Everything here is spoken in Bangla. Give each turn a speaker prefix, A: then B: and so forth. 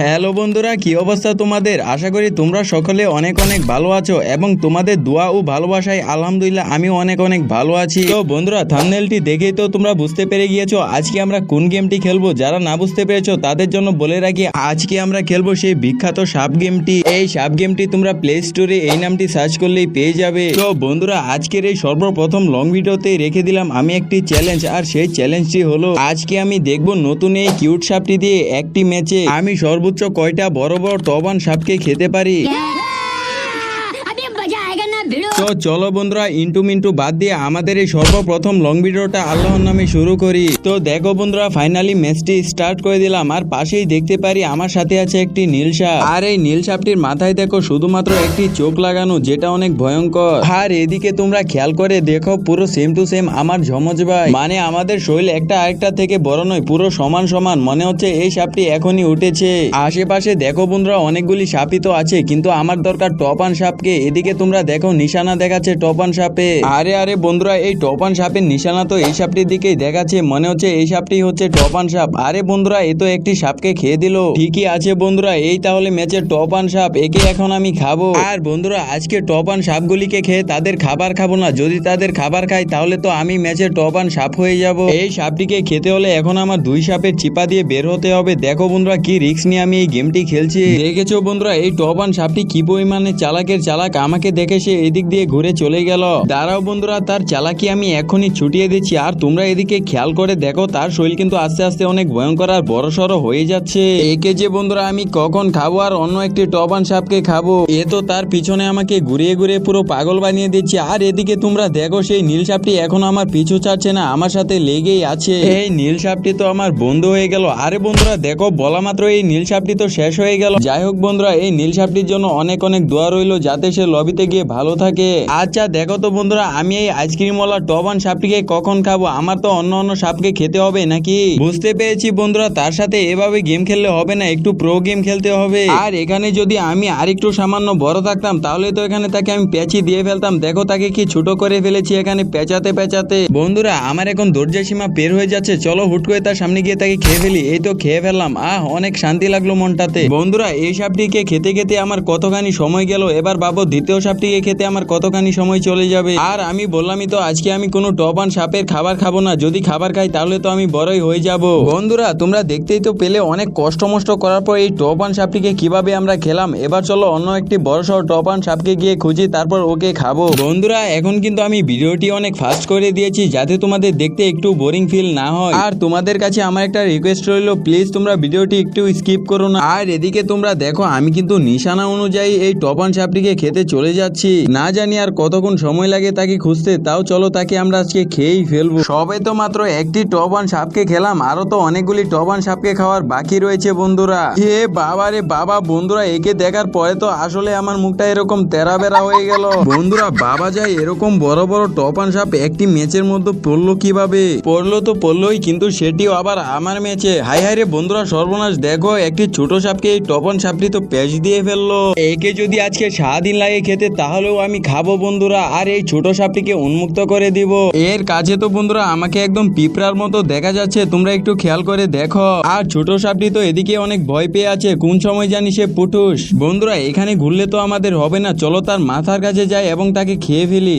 A: হ্যালো বন্ধুরা, কি অবস্থা তোমাদের? আশা করি তোমরা সকলে অনেক অনেক ভালো আছো এবং তোমাদের দোয়া ও ভালোবাসায় আলহামদুলিল্লাহ আমি অনেক অনেক ভালো আছি। তো বন্ধুরা থাম্বনেলটি দেখেই তো তোমরা বুঝতে পেরে গিয়েছো আজকে আমরা কোন গেমটি খেলব? যারা না বুঝতে পেরেছ, তাদের জন্য বলে রাখি, আজকে আমরা খেলব সেই বিখ্যাত সাপ গেমটি এই সাপ গেমটি তোমরা প্লে স্টোরে এই নামটি সার্চ করলেই পেয়ে যাবে। তো বন্ধুরা, আজকের এই সর্বপ্রথম লং ভিডিওতে রেখে দিলাম আমি একটি চ্যালেঞ্জ আর সেই চ্যালেঞ্জটি হলো, আজকে আমি দেখব নতুন এই কিউট সাপটি দিয়ে একটি ম্যাচে আমি সর্বোচ্চ কয়টা বড় বড় টবান সাপকে খেতে পারি? তো চলো বন্ধুরা, ইন্টু মিন্টু বাদ দিয়ে আমাদের এই সর্বপ্রথম লং ভিডিওটা আল্লাহর নামে শুরু করি। তো দেখো বন্ধুরা ফাইনালি ম্যাচটি স্টার্ট করে দিলাম। আর পাশেই দেখতে পারি আমার সাথে আছে একটি নীল সাপ। আর এই নীল সাপটির মাথায় দেখো শুধুমাত্র একটি চোখ লাগানো, যেটা অনেক ভয়ঙ্কর। আর এদিকে তোমরা খেয়াল করে দেখো, পুরো সেম টু সেম আমার ঝমজ ভাই। মানে আমাদের শরীর একটা আরেকটা থেকে বড় নয়, পুরো সমান সমান। মনে হচ্ছে এই সাপটি এখনই উঠেছে। আশেপাশে দেখো বন্ধুরা, অনেকগুলি সাপই তো আছে, কিন্তু আমার দরকার টপান সাপকে। এদিকে তোমরা দেখো নিশানা দেখাচ্ছে টপান সাপে। আরে আরে বন্ধুরা এই টপান সাপের নিশানা তো এই সাপটির দিকেই দেখাচ্ছে মনে হচ্ছে এই সাপটি হচ্ছে টপান সাপ। আরে বন্ধুরা এ তো একটি সাপকে খেয়ে দিল। ঠিকই আছে বন্ধুরা এই তাহলে ম্যাচের টপান সাপ একে এখন আমি খাব। আর বন্ধুরা আজকে টপান সাপগুলিকে খেয়ে তাদের খাবার খাব না। যদি তাদের খাবার খাই তাহলে তো আমি ম্যাচের টপান সাপ হয়ে যাব। এই সাপটিকে খেতে হলে এখন আমার দুই সাপের চিপা দিয়ে বের হতে হবে। দেখো বন্ধুরা কি রিক্স নিয়ে আমি এই গেমটি খেলছি। দেখেছ বন্ধুরা এই টপান সাপটি কি পরিমাণে চালাকের চালাক? আমাকে দেখে সে এদিক দিয়ে ঘুরে চলে গেল। দাঁড়াও বন্ধুরা, তার চালাকি আমি এখনই ছুটিয়ে দিচ্ছি। আর তোমরা এদিকে খেয়াল করে দেখো, তার শরীর কিন্তু আস্তে আস্তে অনেক ভয়ঙ্কর আর বড় সড়ো হয়ে যাচ্ছে। একে যে বন্ধুরা, আমি কখন খাব আর অন্য একটি টপান সাপকে খাব? এ তো তার পিছনে আমাকে ঘুরিয়ে ঘুরিয়ে পুরো পাগল বানিয়ে দিচ্ছে। আর এদিকে তোমরা দেখো, সেই নীল সাপটি এখন আমার পিছু ছাড়ছে না, আমার সাথে লেগেই আছে। এই নীল সাপটি তো আমার বন্ধু হয়ে গেল। আরে বন্ধুরা, দেখো, বলা মাত্র এই নীল সাপটি তো শেষ হয়ে গেল। যাই হোক বন্ধুরা, এই নীল সাপটির জন্য অনেক অনেক দোয়া রইল, যাতে সে লবিতে গিয়ে ভালো থাকে। আচ্ছা দেখো তো বন্ধুরা, আমি এই আইসক্রিমওয়ালা টবান সাপটিকে কখন খাব? আমার তো অন্য অন্য সাপকে খেতে হবে নাকি? বুঝতে পেরেছি বন্ধুরা, তার সাথে এভাবে গেম খেললে হবে না, একটু প্রো গেম খেলতে হবে। আর এখানে যদি আমি আরেকটু সামান্য বড় থাকতাম, তাহলে তো এখানে তাকে আমি প্যাচি দিয়ে ফেলতাম। দেখো, তাকে কি ছোট করে ফেলেছি এখানে পেঁচাতে পেঁচাতে বন্ধুরা, আমার এখন ধৈর্য সীমা পের হয়ে যাচ্ছে, চলো হুট করে তার সামনে গিয়ে তাকে খেয়ে ফেলি। এই তো খেয়ে ফেললাম। আহ, অনেক শান্তি লাগল মনটাতে। বন্ধুরা, এই সাপটিকে খেতে খেতে আমার কতখানি সময় গেল, এবার বাবু দ্বিতীয় সাপটিকে খেতে আমার কতখানি সময় চলে যাবে? আর আমি বললামই তো, আজকে আমি কোনো টপ টপান সাপের খাবার খাব না। যদি খাবার খাই, তাহলে তো আমি বড়ই হয়ে যাব। বন্ধুরা, তোমরা দেখতেই তো পেলে, অনেক কষ্ট মষ্ট করার পর এই টপ টপান সাপটিকে কীভাবে আমরা খেলাম। এবার চলো অন্য একটি বড় সড় টপান সাপকে গিয়ে খুঁজি, তারপর ওকে খাব। বন্ধুরা, এখন কিন্তু আমি ভিডিওটি অনেক ফাস্ট করে দিয়েছি, যাতে তোমাদের দেখতে একটু বোরিং ফিল না হয়। আর তোমাদের কাছে আমার একটা রিকোয়েস্ট রইল, প্লিজ তোমরা ভিডিওটি একটু স্কিপ করো না। আর এদিকে তোমরা দেখো, আমি কিন্তু নিশানা অনুযায়ী এই টপ টপান সাপটিকে খেতে চলে যাচ্ছি। না জানি আর কতক্ষণ সময় লাগে তাকে খুঁজতে, তাও চলো তাকে আমরা আজকে খেয়েই ফেলব। সবে তো মাত্র একটি টপ টবান সাপকে খেলাম, আরও তো অনেকগুলি টপ টবান সাপকে খাওয়ার বাকি রয়েছে বন্ধুরা। হে বাবা রে বাবা, বন্ধুরা, একে দেখার পরে তো আসলে আমার মুখটা এরকম তেরা বেরা হয়ে গেল। বন্ধুরা, বাবা যায় এরকম বড় বড় টপ টপান সাপ একটি ম্যাচের মধ্যে পড়ল কীভাবে? পড়ল তো পড়লোই, কিন্তু সেটিও আবার আমার ম্যাচে হাই হাই রে বন্ধুরা, সর্বনাশ, দেখো, একটি ছোট সাপকে এই টপন সাপটি তো প্যাচ দিয়ে ফেলল। একে যদি আজকে সারাদিন লাগে খেতে, তাহলেও আমি খাব বন্ধুরা, আর এই ছোট সাপটিকে উন্মুক্ত করে দিব। এর কাছে তো বন্ধুরা, আমাকে একদম পিঁপড়ার মতো দেখা যাচ্ছে, তোমরা একটু খেয়াল করে দেখো। আর ছোট সাপটি তো এদিকে অনেক ভয় পেয়ে আছে, কোন সময় জানি সে পুটুস। বন্ধুরা, এখানে ঘুরলে তো আমাদের হবে না, চলো তার মাথার কাছে যাই এবং তাকে খেয়ে ফেলি।